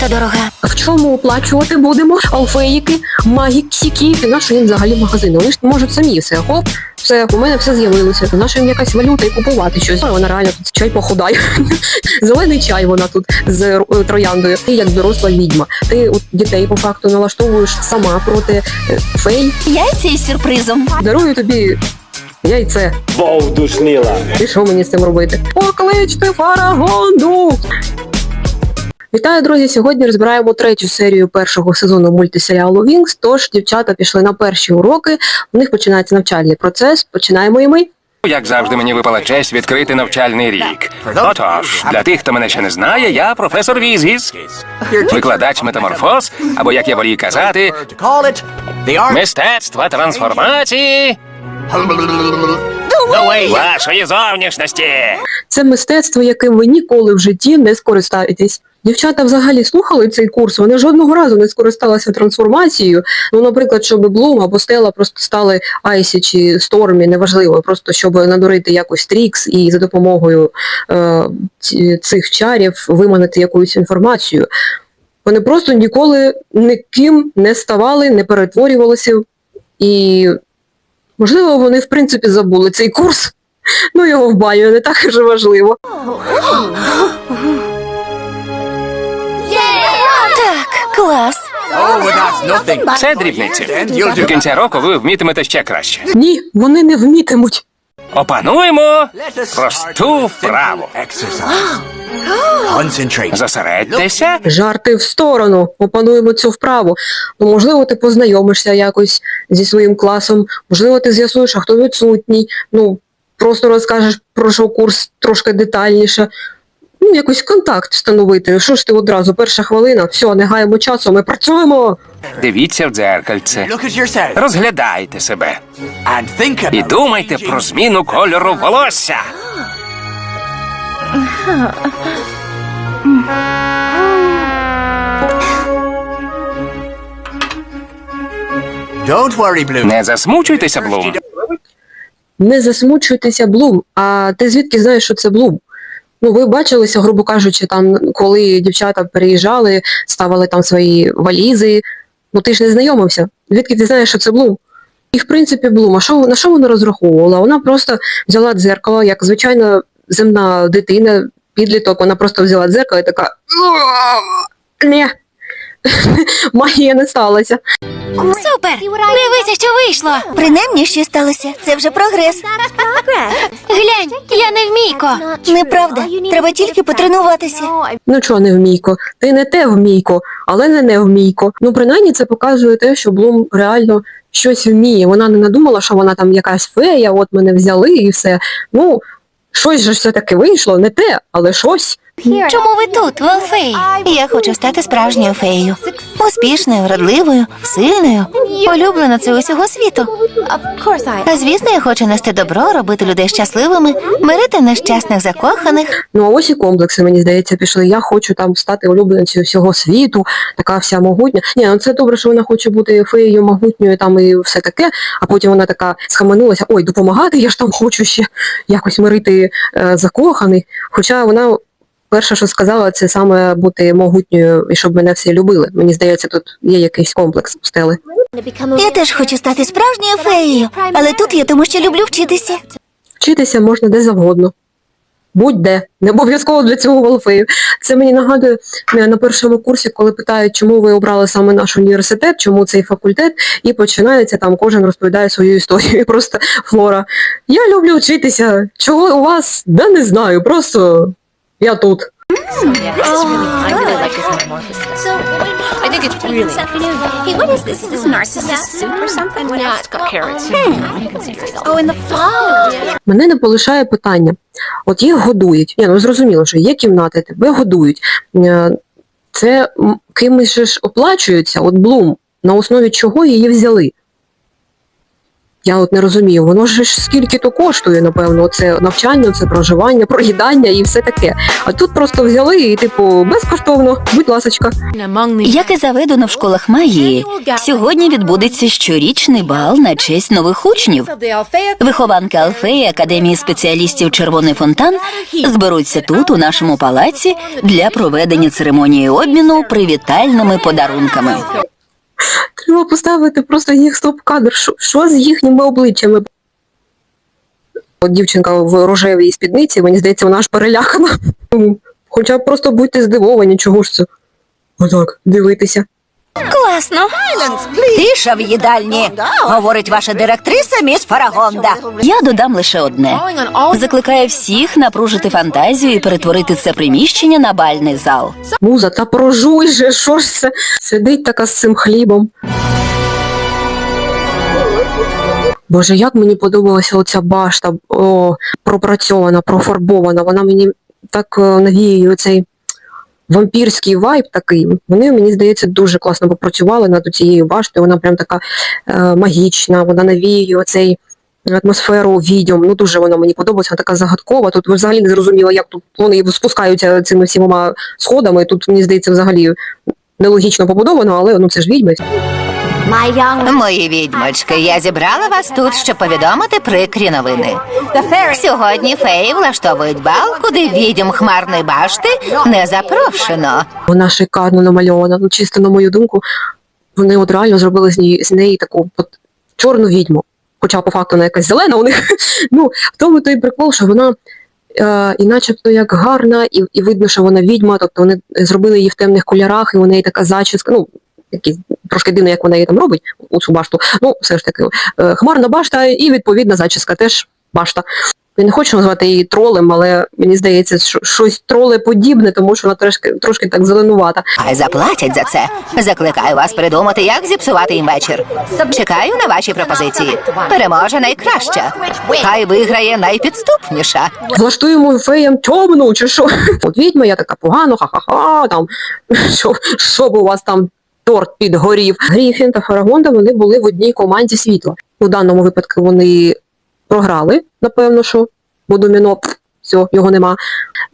надто дорога. В чому оплачувати будемо? Алфеїки, магіксіки. Наші їм взагалі магазини. Вони ж можуть самі все. Хоп, все, у мене все з'явилося. То наша їм якась валюта і купувати щось. А Вона реально тут чай похудає. Зелений чай вона тут з е, трояндою. Ти як доросла відьма. Ти от дітей по факту налаштовуєш сама проти е, фей. Яйця із сюрпризом. Дарую тобі яйце. Душнила. І що мені з цим робити? Покличте фарагонду! Вітаю, друзі! Сьогодні розбираємо третю серію першого сезону мультисеріалу Вінкс. Тож дівчата пішли на перші уроки. У них починається навчальний процес. Починаємо і ми. Як завжди, мені випала честь відкрити навчальний рік. Отож, для тих, хто мене ще не знає, я професор Візгіс, викладач метаморфоз, або як я волію казати, мистецтва трансформації вашої зовнішності. Це мистецтво, яким ви ніколи в житті не скористаєтесь. Дівчата взагалі слухали цей курс, вони жодного разу не скористалися трансформацією. Ну, наприклад, щоб Блум або Стела просто стали Айсі чи Стормі, неважливо, просто щоб надурити якось Трікс і за допомогою е, цих чарів виманити якусь інформацію. Вони просто ніколи ніким не ставали, не перетворювалися. І, можливо, вони в принципі забули цей курс. Ну, його в баню не так вже важливо. Клас. Oh. Це дрібниці. До кінця року ви вмітимете ще краще. Ні, вони не вмітимуть. Опануємо просту вправу. Зосередьтеся. Жарти в сторону, опануємо цю вправу. Ну, можливо, ти познайомишся якось зі своїм класом, можливо, ти з'ясуєш, а хто відсутній. Ну, просто розкажеш про що курс трошки детальніше. Ну, якось контакт встановити. Що ж ти одразу, перша хвилина, все, не гаємо часу, ми працюємо. Дивіться в дзеркальце. Look at yourself Розглядайте себе і думайте про зміну кольору волосся. Don't worry, Blue. Не засмучуйтеся, Блум. Не засмучуйтеся Блум. А ти звідки знаєш, що це Блум? Ну, ви бачилися, грубо кажучи, там, коли дівчата переїжджали, ставили там свої валізи. Ну ти ж не знайомився. Звідки ти знаєш, що це Блум? І в принципі, Блум, а що, на що вона розраховувала? Вона просто взяла дзеркало, як звичайна земна дитина, підліток, вона просто взяла дзеркало і така. Ні. Магія не сталася. Супер! Дивися, що вийшло. Принаймні, що сталося. Це вже прогрес. Глянь, я не вмійко. Неправда. Треба тільки потренуватися. Ну чого не вмійко? Ти не те вмійко, але не не вмійко. Ну, принаймні, це показує те, що Блум реально щось вміє. Вона не надумала, що вона там якась фея, от мене взяли і все. Ну, щось же все-таки вийшло, не те, але щось. Чому ви тут, Волфей? Я хочу стати справжньою феєю. Успішною, вродливою, сильною. Улюблена це усього світу. А звісно, я хочу нести добро, робити людей щасливими, мирити нещасних закоханих. Ну, а ось і комплекси, мені здається, пішли. Я хочу там стати улюбленцею всього світу, така вся могутня. Ні, ну це добре, що вона хоче бути феєю могутньою там і все таке, а потім вона така схаменулася, ой, допомагати, я ж там хочу ще якось мирити е, закоханих. Хоча вона перше, що сказала, це саме бути могутньою і щоб мене всі любили. Мені здається, тут є якийсь комплекс у стели. Я теж хочу стати справжньою феєю, але тут я тому, що люблю вчитися. Вчитися можна де завгодно. Будь-де, не обов'язково для цього голфею. Це мені нагадує е, на першому курсі, коли питають, чому ви обрали саме наш університет, чому цей факультет, і починається там, кожен розповідає свою історію. І просто флора. Я люблю вчитися. Чого у вас? Да не знаю, просто я тут. I think it's really Hey, what is this? Is this narcissist soup or something? Yeah, it's got carrots. You can see yourself. Oh, in the fall. Мене не полишає питання. От їх годують. Ні, ну зрозуміло, що є кімнати, тебе годують. Е, Це м, кимось же ж оплачується, от Блум, на основі чого її взяли. Я от не розумію, воно ж скільки то коштує, напевно, це навчання, це проживання, проїдання і все таке. А тут просто взяли і, типу, безкоштовно, будь ласочка. Як і заведено в школах магії, сьогодні відбудеться щорічний бал на честь нових учнів. Вихованки Алфеї Академії спеціалістів Червоний фонтан зберуться тут, у нашому палаці, для проведення церемонії обміну привітальними подарунками. Треба поставити просто їх стоп-кадр. Що, що з їхніми обличчями? От дівчинка в рожевій спідниці, мені здається, вона аж перелякана. Хоча просто будьте здивовані, чого ж це. Отак, дивитися. Класно. Тиша в їдальні, говорить ваша директриса міс Фарагонда. Я додам лише одне. Закликаю всіх напружити фантазію і перетворити це приміщення на бальний зал. Муза, та прожуй же, що ж це? Сидить така з цим хлібом. Боже, як мені подобалася оця башта о, пропрацьована, профарбована. Вона мені так е, навіює оцей вампірський вайб такий. Вони, мені здається, дуже класно попрацювали над цією баштою. Вона прям така е, магічна, вона навіює оцей атмосферу відьом. Ну дуже вона мені подобається, вона така загадкова. Тут взагалі не зрозуміло, як тут вони спускаються цими всіма сходами. Тут, мені здається, взагалі нелогічно побудовано, але ну це ж відьми. Мої відьмочки, я зібрала вас тут, щоб повідомити прикрі новини. Сьогодні феї влаштовують бал, куди відьом хмарної башти не запрошено. Вона шикарно намальована. Ну, чисто на мою думку, вони от реально зробили з неї, з неї таку от, чорну відьму. Хоча по факту вона якась зелена у них. Ну, в тому той прикол, що вона е, і начебто як гарна, і, і видно, що вона відьма, тобто вони зробили її в темних кольорах, і у неї така зачіска, ну, якісь трошки дивно, як вона її там робить, у цю башту. Ну, все ж таки, е, хмарна башта і відповідна зачіска теж башта. Я не хочу назвати її тролем, але мені здається, що щось тролеподібне, тому що вона трошки, трошки так зеленувата. Хай заплатять за це. Закликаю вас придумати, як зіпсувати їм вечір. Чекаю на ваші пропозиції. Переможе найкраща. Хай виграє найпідступніша. Влаштуємо феям темну чи що? От відьма, я така погано, ха-ха-ха, там, що, щоб у вас там торт підгорів. Гріфін та Фарагонда вони були в одній команді світла. У даному випадку вони програли, напевно, що, бо доміно, все, його нема.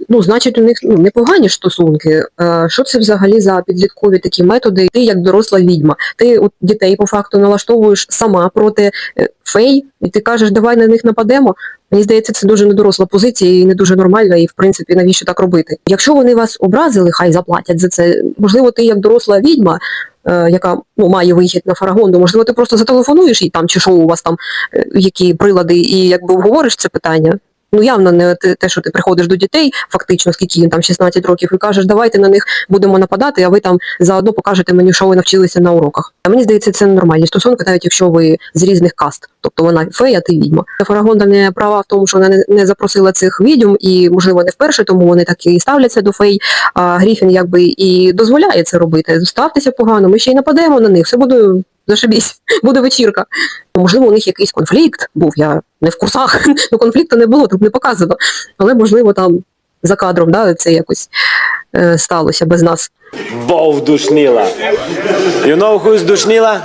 Ну, значить, у них ну, непогані стосунки. Е, що це взагалі за підліткові такі методи? Ти як доросла відьма, ти от дітей по факту налаштовуєш сама проти е, фей, і ти кажеш, давай на них нападемо. Мені здається, це дуже недоросла позиція і не дуже нормальна, і в принципі навіщо так робити? Якщо вони вас образили, хай заплатять за це. Можливо, ти як доросла відьма, е, яка ну, має вихід на фарагонду, можливо, ти просто зателефонуєш їй там, чи що у вас там, е, які прилади, і якби обговориш це питання. Ну, явно не те, що ти приходиш до дітей, фактично, скільки їм там 16 років, і кажеш, давайте на них будемо нападати, а ви там заодно покажете мені, що ви навчилися на уроках. А мені здається, це нормальні стосунки, навіть якщо ви з різних каст. Тобто вона фея, ти відьма. Фарагонда не права в тому, що вона не запросила цих відьом, і можливо не вперше, тому вони так і ставляться до фей. А Гріфін якби і дозволяє це робити. Ставтеся погано, ми ще й нападемо на них, все буде зашибісь, буде вечірка. Можливо, у них якийсь конфлікт був, я не в курсах, ну конфлікту не було, тут не показано. Але можливо там за кадром да, це якось е, сталося без нас. Вов душніла. You know who's душніла?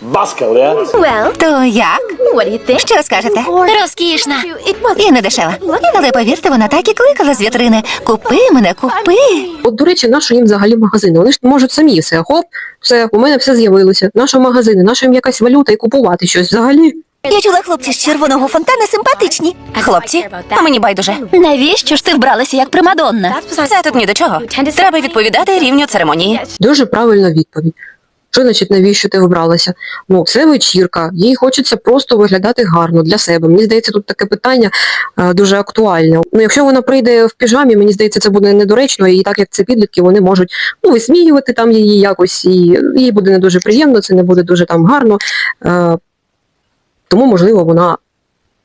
Баскал, yeah? То як? Що скажете? Розкішна. І не дешева. Але повірте, вона так і кликала з вітрини. Купи мене, купи. От, до речі, нащо їм взагалі магазини? Вони ж можуть самі все. Хоп, все, у мене все з'явилося. Нащо магазини, нащо їм якась валюта і купувати щось взагалі? Я чула, хлопці з червоного фонтана симпатичні. Хлопці, а мені байдуже. Навіщо ж ти вбралася як примадонна? Це тут ні до чого. Треба відповідати рівню церемонії. Дуже правильна відповідь. Що значить, навіщо ти вибралася? Ну, це вечірка, їй хочеться просто виглядати гарно для себе. Мені здається, тут таке питання е, дуже актуальне. Ну, якщо вона прийде в піжамі, мені здається, це буде недоречно, і так як це підлітки, вони можуть ну, висміювати там її якось, і їй буде не дуже приємно, це не буде дуже там гарно. Е, тому, можливо, вона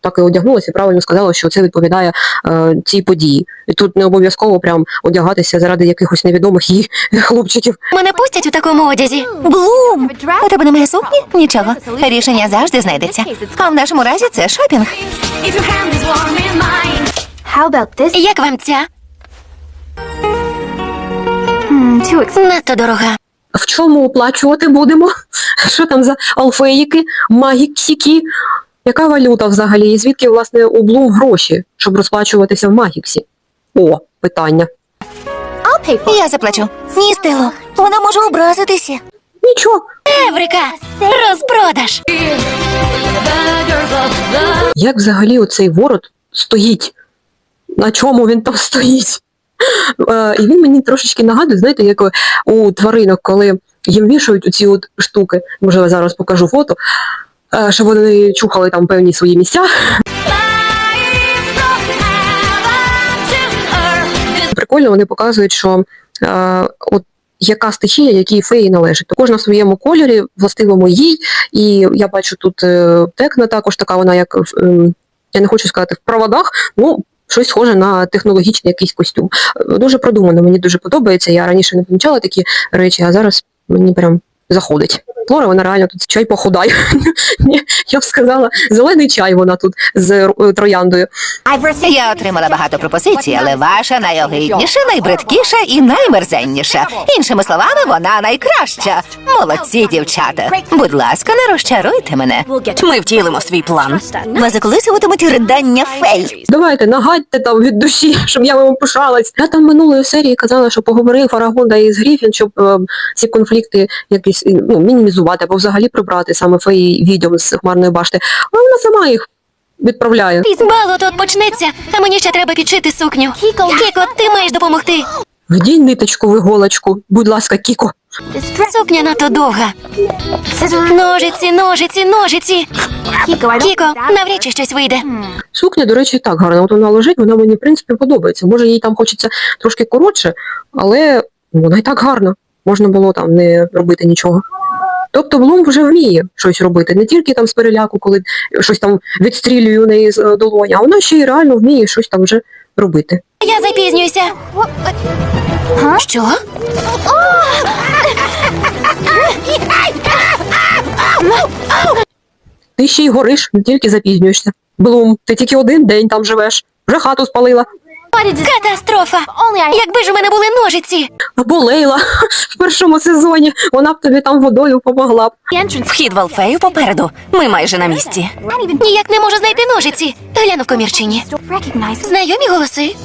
так і одягнулася і правильно сказала, що це відповідає е, цій події. І тут не обов'язково прям одягатися заради якихось невідомих їй хлопчиків. Мене пустять у такому одязі. Блум! У тебе немає сукні? Нічого. Рішення завжди знайдеться. А в нашому разі це шопінг. Як вам ця? Надто дорога. В чому оплачувати будемо? Що там за алфеїки, магіксіки? Яка валюта взагалі? І звідки, власне, у Блум гроші, щоб розплачуватися в Магіксі? О, питання. Я заплачу. Ні, Стело, вона може образитися. Нічого. Еврика! Розпродаж! Як взагалі оцей ворот стоїть? На чому він там стоїть? Е, І він мені трошечки нагадує, знаєте, як у тваринок, коли їм вішають оці от штуки, може я зараз покажу фото, щоб вони чухали там певні свої місця. Прикольно, вони показують, що е, от яка стихія, якій феї належить. Кожна в своєму кольорі, властивому їй. І я бачу тут е, текна також така, вона як я не хочу сказати в проводах, ну. Щось схоже на технологічний якийсь костюм. Е, Дуже продумано, мені дуже подобається. Я раніше не помічала такі речі, а зараз мені прям заходить. Флора, вона реально тут чай похудає. Я б сказала, зелений чай вона тут з е, трояндою. Я отримала багато пропозицій, але ваша найогидніша, найбридкіша і наймерзенніша. Іншими словами, вона найкраща. Молодці, дівчата. Будь ласка, не розчаруйте мене. Ми втілимо свій план. Вас заколисуватимуть ридання фей. Давайте нагадьте там від душі, щоб я вам пишалась. Я там минулої серії казала, що поговорив Фарагонда із Гріфін, щоб е, ці конфлікти якісь ну, мінімізувати або взагалі прибрати саме феї відьом з хмарної башти. Але вона сама їх відправляє. Бал от почнеться, а мені ще треба підшити сукню. Кіко, ти маєш допомогти. Вдінь ниточку в іголочку, будь ласка, Кіко. Сукня надто довга. Ножиці, ножиці, ножиці. Кіко, навряд чи щось вийде. Сукня, до речі, так гарна. От вона лежить, вона мені в принципі подобається. Може, їй там хочеться трошки коротше, але вона і так гарна. Можна було там не робити нічого. Тобто Блум вже вміє щось робити, не тільки там з переляку, коли щось там відстрілює у неї з е, долоні, а вона ще й реально вміє щось там вже робити. Я запізнююся. Що? Ти ще й гориш, не тільки запізнюєшся. Блум, ти тільки один день там живеш, вже хату спалила. Катастрофа! Якби ж у мене були ножиці. Або Лейла в першому сезоні, вона б тобі там водою помогла б. Вхід в Алфею попереду. Ми майже на місці. Ніяк не можу знайти ножиці. Гляну в комірчині. Знайомі голоси.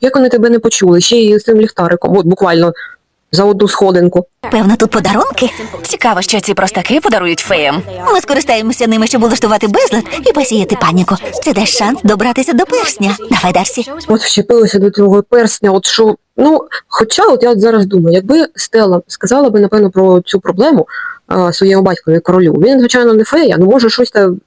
Як вони тебе не почули, ще й з цим ліхтариком, от буквально за одну сходинку. Певно, тут подарунки. Цікаво, що ці простаки подарують феям. Ми скористаємося ними, щоб улаштувати безлад і посіяти паніку. Це дасть шанс добратися до персня. Давай, Дарсі. От вчепилися до цього персня, от що. Ну, хоча от я от зараз думаю, якби Стелла сказала би, напевно, про цю проблему а, своєму батькові королю, він, звичайно, не фея, ну може щось там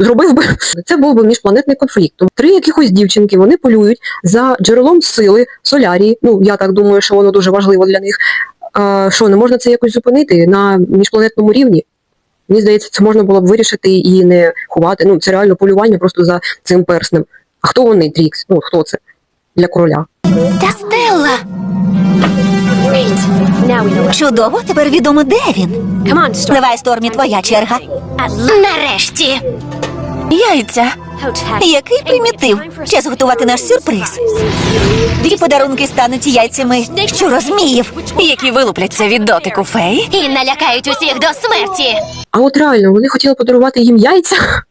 зробив би. Це був би міжпланетний конфлікт. Тому Три якихось дівчинки вони полюють за джерелом сили солярії. Ну, я так думаю, що воно дуже важливо для них. А, що, не можна це якось зупинити на міжпланетному рівні? Мені здається, це можна було б вирішити і не ховати. Ну, це реально полювання просто за цим перснем. А хто вони, Трікс? Ну, хто це для короля? Та Стелла. Чудово, тепер відомо, де він. Давай, Стормі, твоя черга. Нарешті. Яйця. Який примітив? Час готувати наш сюрприз. Ці подарунки стануть яйцями щурозміїв, які вилупляться від дотику фей. І налякають усіх до смерті. А от реально, вони хотіли подарувати їм яйця.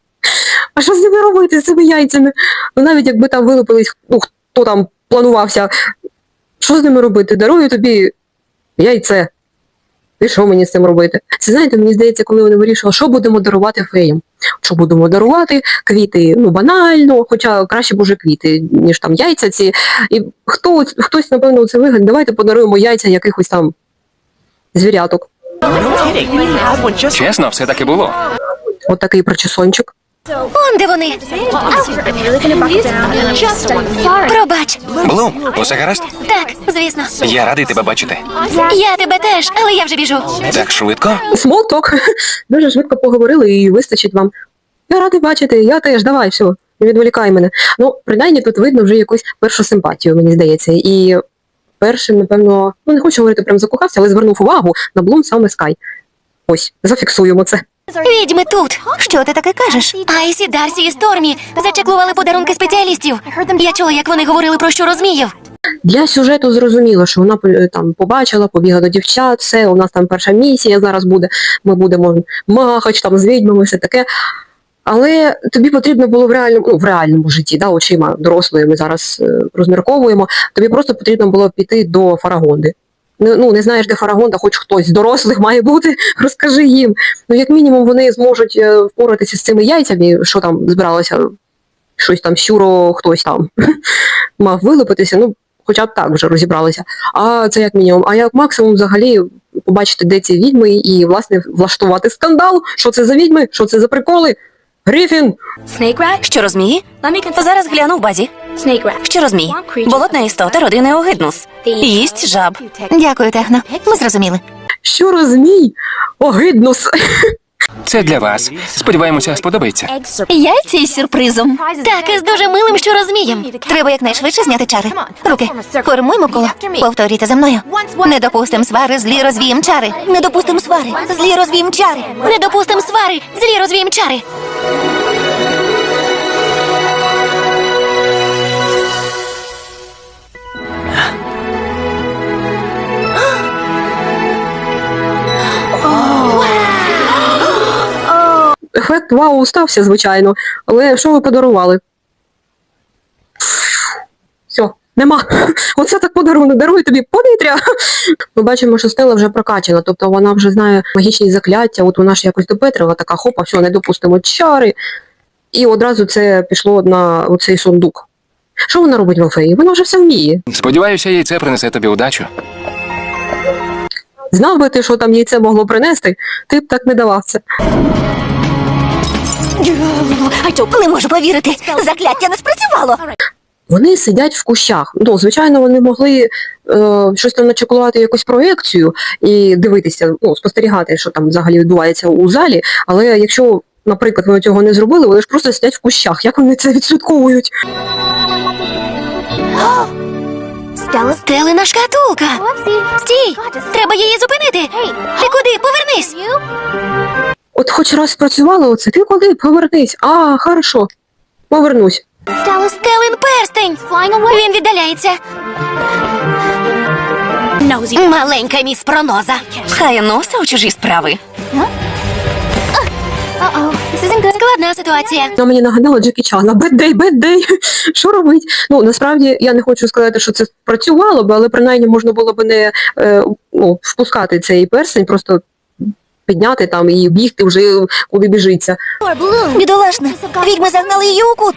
А що з ними робити з цими яйцями? Ну навіть якби там вилупились, ну хто там планувався, що з ними робити? Дарую тобі яйце. І що мені з цим робити? Це знаєте, мені здається, коли вони вирішили, що будемо дарувати феям. Що будемо дарувати? Квіти, ну банально, хоча краще б уже квіти, ніж там яйця ці. І хто, хтось, напевно, це вигадав, давайте подаруємо яйця якихось там звіряток. Чесно, все таки було. От такий причесончик. Он де вони. Пробач. Блум, усе гаразд? Так, звісно. Я радий тебе бачити. Я тебе теж, але я вже біжу. Так швидко? Смолток. Дуже швидко поговорили і вистачить вам. Я радий бачити, я теж, давай, все, не відволікай мене. Ну, принаймні тут видно вже якусь першу симпатію, мені здається. І першим, напевно, ну не хочу говорити прям закохався, але звернув увагу на Блум саме Скай. Ось, зафіксуємо це. Відьми тут. Що ти таке кажеш? Айсі, Дарсі і Стормі зачеклували подарунки спеціалістів. Я чула, як вони говорили про що розміїв. Для сюжету зрозуміло, що вона е, там побачила, побігла до дівчат, все, у нас там перша місія зараз буде, ми будемо махач там з відьмами, все таке. Але тобі потрібно було в реальному, ну, в реальному житті, да, очима дорослої ми зараз е, розмірковуємо, тобі просто потрібно було піти до Фарагонди. Ну, ну, не знаєш, де Фарагонда, хоч хтось з дорослих має бути, розкажи їм. Ну, як мінімум, вони зможуть е, впоратися з цими яйцями, що там збиралося, щось там щуро, хтось там мав вилупитися, ну, хоча б так вже розібралися. А це як мінімум. А як максимум взагалі побачити, де ці відьми, і, власне, влаштувати скандал. Що це за відьми? Що це за приколи? Грифін! Snake? Що розмії? Зараз гляну в базі. Що розмій? Болотна істота родини Огиднус. Їсть жаб. Дякую, Техно. Ми зрозуміли. Що розмій? Огиднус! Це для вас. Сподіваємося, сподобається. Яйця із сюрпризом. Так, із дуже милим щорозмієм. Треба якнайшвидше зняти чари. Руки, формуймо коло. Повторюйте за мною. Не допустим свари, злі розвієм чари. Не допустим свари, злі розвієм чари. Не допустим свари, злі розвієм чари. Ефект вау стався, звичайно. Але що ви подарували? Все, нема. Оце так подарунок. Дарую тобі повітря. Ми бачимо, що Стела вже прокачана, тобто вона вже знає магічні закляття. От вона ж якось допетрила, така хопа, все, не допустимо чари. І одразу це пішло на оцей сундук. Що вона робить в Алфеї? Вона вже все вміє. Сподіваюся, яйце принесе тобі удачу. Знав би ти, що там яйце могло принести, ти б так не давав це. Не можу повірити. Закляття не спрацювало. Вони сидять в кущах. Ну, звичайно, вони могли е, щось там начекувати якусь проекцію і дивитися, ну, спостерігати, що там взагалі відбувається у залі. Але якщо, наприклад, вони цього не зробили, вони ж просто сидять в кущах. Як вони це відслідковують? Стелина шкатулка. Стій! Треба її зупинити. Ти куди? Повернись. От хоч раз спрацювало оце, ти куди? Повернись. А, хорошо. Повернусь. Стало Стелин перстень. Він віддаляється. Маленька міс проноза. Хай носа у чужі справи. Складна ситуація. Вона мені нагадала Джекі Чана. Беддей, беддей. Що робить? Ну насправді я не хочу сказати, що це спрацювало б, але принаймні можна було б не е, ну, впускати цей персень, просто підняти там і бігти вже куди біжиться. Бідолашна, відьми загнали її у кут.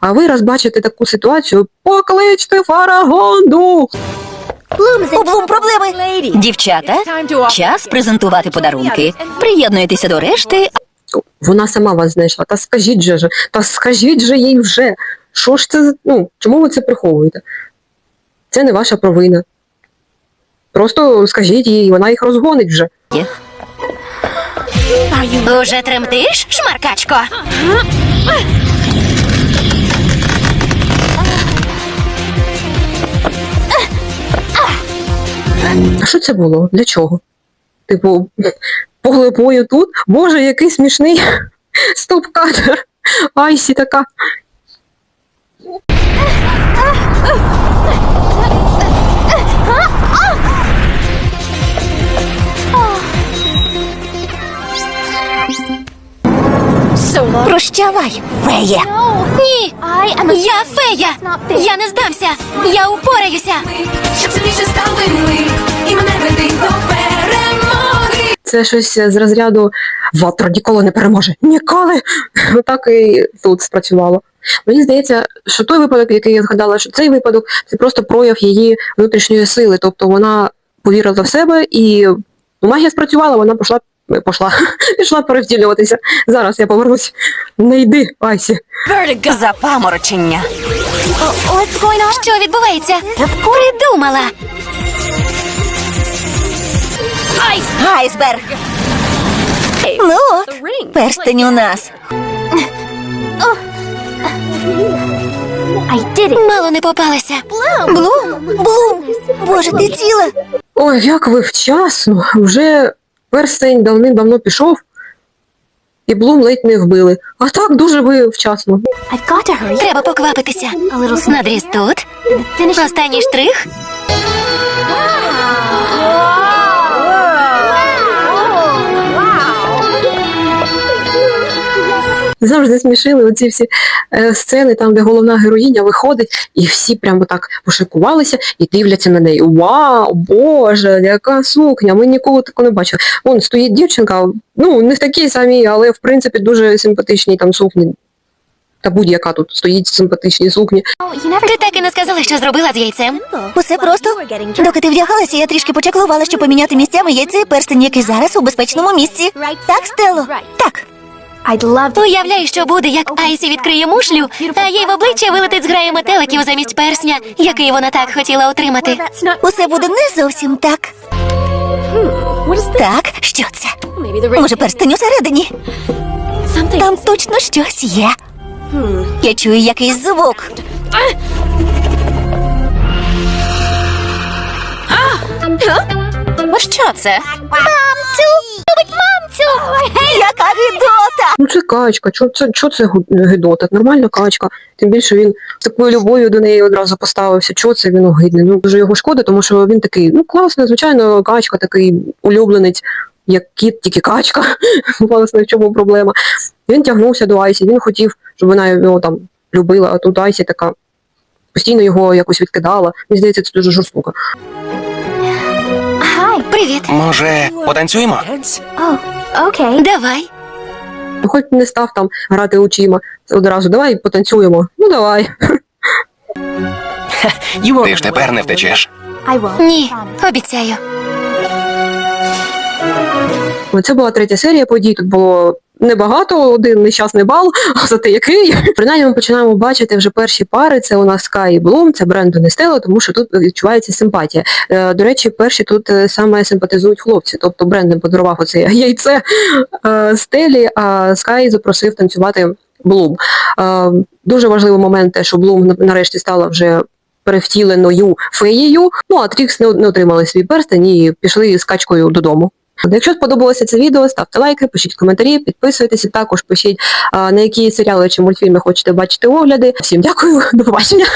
А ви раз бачите таку ситуацію, покличте фарагонду. Облум проблеми. Дівчата, час презентувати подарунки. Приєднуйтеся до решти, Вона сама вас знайшла. Та скажіть же, ж, та скажіть же їй вже. Що ж це? Ну, чому ви це приховуєте? Це не ваша провина. Просто скажіть їй, вона їх розгонить вже. Уже тремтиш, шмаркачко? А що це було? Для чого? Типу, поглипою тут? Боже, який смішний стоп-кадр. Айсі така. Прощавай, феє. Ні. Я фея. Я не здамся. Я упораюся. Щоб сильніше стали ми, і мене веди до перемоги. Це щось з розряду Ватра ніколи не переможе. Ніколи! Так і тут спрацювало. Мені здається, що той випадок, який я згадала, що цей випадок це просто прояв її внутрішньої сили. Тобто вона повірила в себе і магія спрацювала, вона пішла, пішла, пішла перевтілюватися. Зараз я повернусь. Не йди, Айсі. запаморочення. Що відбувається? Придумала. Айсберг. Ну от, перстень у нас. Мало не попалася. Блум, Блум, боже, ти ціла. Ой, як ви вчасно. Вже перстень давним-давно пішов. і Блум ледь не вбили. А так дуже ви вчасно. Треба поквапитися. Надріз тут. Останній штрих. Завжди смішили оці всі е, сцени, там, де головна героїня виходить, і всі прямо так пошикувалися і дивляться на неї. Вау, Боже, яка сукня! Ми ніколи такого не бачили. Вон стоїть дівчинка, ну не в такій самій, але в принципі дуже симпатичній там сукні. Та будь-яка тут стоїть симпатичні сукні. Ти так і не сказала, що зробила з яйцем. Усе просто. Доки ти вдягалася, я трішки почаклувала, щоб поміняти місцями яйце і перстень, який зараз у безпечному місці. Так, Стело? Так. Уявляю, що буде, як Айсі відкриє мушлю, а їй в обличчя вилетить зграє метеликів замість персня, який вона так хотіла отримати. Усе буде не зовсім так. That? Так, що це? Може, перстень усередині? Там точно щось є. Я чую якийсь звук. Що це? Яка гидота! Ну це качка, чо це, чо це гидота? Нормальна качка. Тим більше він з такою любов'ю до неї одразу поставився. Чого це він огидний? Ну дуже його шкода, тому що він такий, ну класний, звичайно, качка, такий улюбленець, як кіт, тільки качка. Власне, в чому проблема? Він тягнувся до Айсі, він хотів, щоб вона його там любила, а тут Айсі така постійно його якось відкидала. Мені здається, це дуже жорстоко. Привіт. Може, потанцюємо? О, окей. Давай. Ну, Хоч не став там грати очима одразу, давай потанцюємо. Ну давай. Ти ж тепер не втечеш. Ні, обіцяю. Це була третя серія подій. Тут було небагато, один нещасний бал, а зате який. Принаймні ми починаємо бачити вже перші пари. Це у нас Скай і Блум, це Брендон і Стелла, тому що тут відчувається симпатія. Е, До речі, перші тут е, саме симпатизують хлопці. Тобто Брендон подарував оце яйце е, Стелі, а Скай запросив танцювати Блум. Дуже важливий момент, те, що Блум нарешті стала вже перевтіленою феєю. Ну а Трікс не, не отримали свій перстень і пішли з качкою додому. Якщо сподобалося це відео, ставте лайки, пишіть коментарі, підписуйтесь також пишіть, на які серіали чи мультфільми хочете бачити огляди. Всім дякую, до побачення.